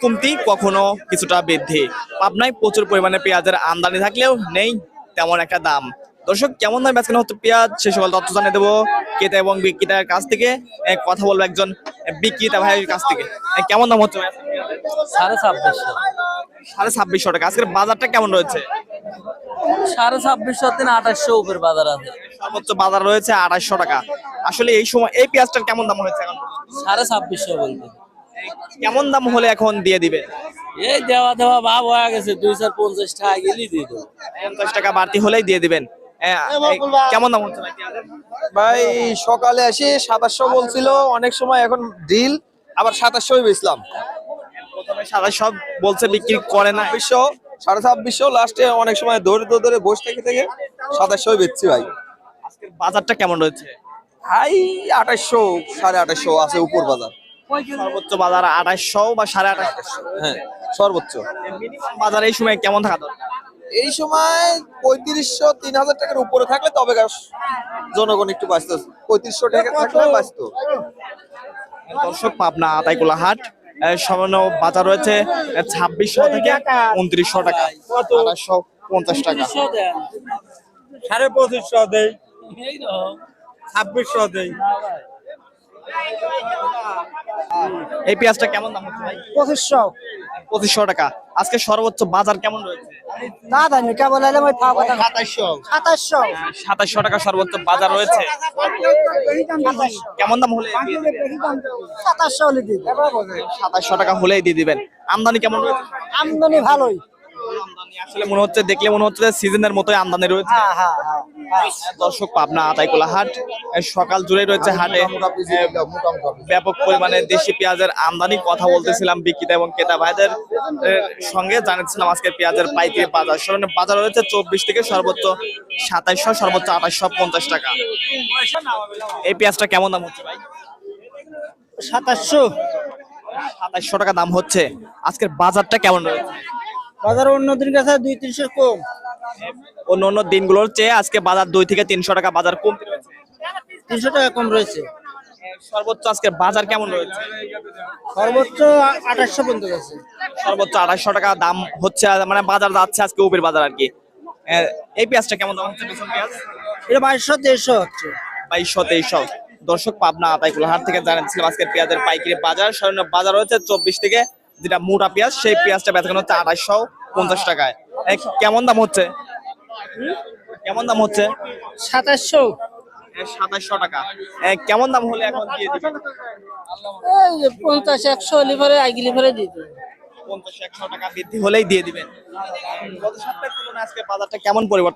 কমতি কখনো কিছুটা বৃদ্ধি। পাবনায় প্রচুর পরিমাণে পেঁয়াজের আমদানি থাকলেও নেই তেমন একটা দাম। দর্শক কেমন দাম বেচকেনা হচ্ছে পেঁয়াজ? সে সকল তথ্য জানিয়ে দেবো ক্রেতা এবং বিক্রেতার কাছ থেকে। কথা বলব একজন বিক্রেতা ভাইয়ের কাছ থেকে। কেমন দাম হচ্ছে? সাড়ে ছাব্বিশশো। সাড়ে ছাব্বিশশো টাকা। আজকের বাজারটা কেমন রয়েছে? সাড়ে ছাব্বিশশো দিন আঠাশশো উপর বাজার আছে। সর্বোচ্চ বাজার রয়েছে আড়াইশো টাকা। আসলে এই সময় এই পেঁয়াজটার কেমন দাম হয়েছে এখন? সাড়ে ছাব্বিশশো বলতে। কেমন দাম হলে এখন দিয়ে দিবে? এই দেওয়া দেওয়া ভাব হয়ে গেছে দুই চার পঞ্চাশ টাকা গেলেই দিয়ে দেবো। পঞ্চাশ টাকা বাড়তি হলেই দিয়ে দিবেন। কেমন দাম হচ্ছে ভাই? সকালে আসি সাতাশশো বলছিল অনেক সময় এখন ডিল আবার সাতাশশোই বেচলাম। প্রথমে বলছে বিক্রি করে না। ছাব্বিশশো সাড়ে ছাব্বিশশো লাস্টে অনেক সময় ধরে ধরে ধরে বসে থেকে থেকে সাতাশশোই বেচছি ভাই। বাজারটা কেমন রয়েছে? হাই আঠাশশো সাড়ে আঠাশশো আছে উপর বাজার। সর্বোচ্চ বাজার আঠাশশো বা সাড়ে আঠাশশো হ্যাঁ সর্বোচ্চ। বাজার এই সময় কেমন থাকা দরকার? এই সময় পঁয়ত্রিশশো তিন হাজার টাকার উপরে থাকলে তবে জনগণ একটু বাঁচত পঁয়ত্রিশশো টাকা থাকলে বাঁচত দর্শক পাবনা আতাইকুলা হাট সামান্য বাজার রয়েছে ছাব্বিশশো থেকে উনত্রিশশো টাকা। আঠাশশো পঞ্চাশ টাকা। সাড়ে পঁচিশশো দেই। ছাব্বিশশো দেই। এই পেঁয়াজটা কেমন দাম হচ্ছে ভাই? পঁচিশশো। পঁচিশশো টাকা। আজকে সর্বোচ্চ বাজার কেমন রয়েছে? না জানি কেবল এলাম ওই সাতাশশো সাতাশশো সাতাশশো টাকা সর্বোচ্চ বাজার রয়েছে। কেমন দাম হলে সাতাশশো হলে দিন সাতাশশো টাকা হলেই দিয়ে দিবেন। আমদানি কেমন রয়েছে? আমদানি ভালোই। আসলে মনে হচ্ছে দেখলে মনে হচ্ছে সিজনের মতোই আমদানি রয়েছে। হ্যাঁ হ্যাঁ হ্যাঁ দর্শক পাবনা আতাইকুলা হাট সকাল জুড়ে রয়েছে হাটে। ব্যাপক পরিমাণে দেশি পেঁয়াজের আমদানি কথা বলতেছিলাম বিক্রেতা এবং ক্রেতা ভাইদের সঙ্গে জানাচ্ছিলাম আজকের পেঁয়াজের পাইকারি বাজার। সেখানে বাজার রয়েছে চব্বিশ থেকে সর্বোচ্চ সাতাইশশো সর্বোচ্চ আঠাশশো পঞ্চাশ টাকা। এই পেঁয়াজটা কেমন দাম হচ্ছে ভাই? সাতাশশো। সাতাইশশো টাকা দাম হচ্ছে। আজকের বাজারটা কেমন রয়েছে? বাজার অন্যদিন কাছে দুই তিনশো কম। অন্য অন্য দিনগুলোর চেয়ে আজকে বাজার দুই থেকে তিনশো টাকা বাজার রয়েছে তিনশো টাকা কম রয়েছে। সর্বোচ্চ আজকে বাজার কেমন রয়েছে? সর্বোচ্চ আঠাশশো পর্যন্ত গেছে। সর্বোচ্চ আড়াইশো টাকা দাম হচ্ছে মানে বাজার যাচ্ছে আজকে উপের বাজার আর কি। এই পেঁয়াজটা কেমন দাম হচ্ছে রসুন পেঁয়াজ? এটা বাইশশো দেড়শো হচ্ছে। বাইশশো তেইশশো। দর্শক পাবনা আতাইকুল হাট থেকে জানাচ্ছিলাম আজকের পেঁয়াজের পাইকারি বাজার। সাধারণ বাজার হচ্ছে চব্বিশ থেকে যেটা মোটা পেঁয়াজ সেই পেঁয়াজটা বেচানো হচ্ছে আড়াইশো পঞ্চাশ টাকায়। কেমন দাম হচ্ছে? কেমন দাম হচ্ছে? সাতাশশো। সাতাশশো টাকা। কেমন দাম হলে এখন দিয়ে দিবেন পঞ্চাশ একশো লিভারে আইগি লিভারে দিতে পঞ্চাশ একশো টাকা বৃদ্ধি হলেই দিয়ে দিবেন গত সপ্তাহের তুলনায় আজকে বাজারটা কেমন পরিবর্তন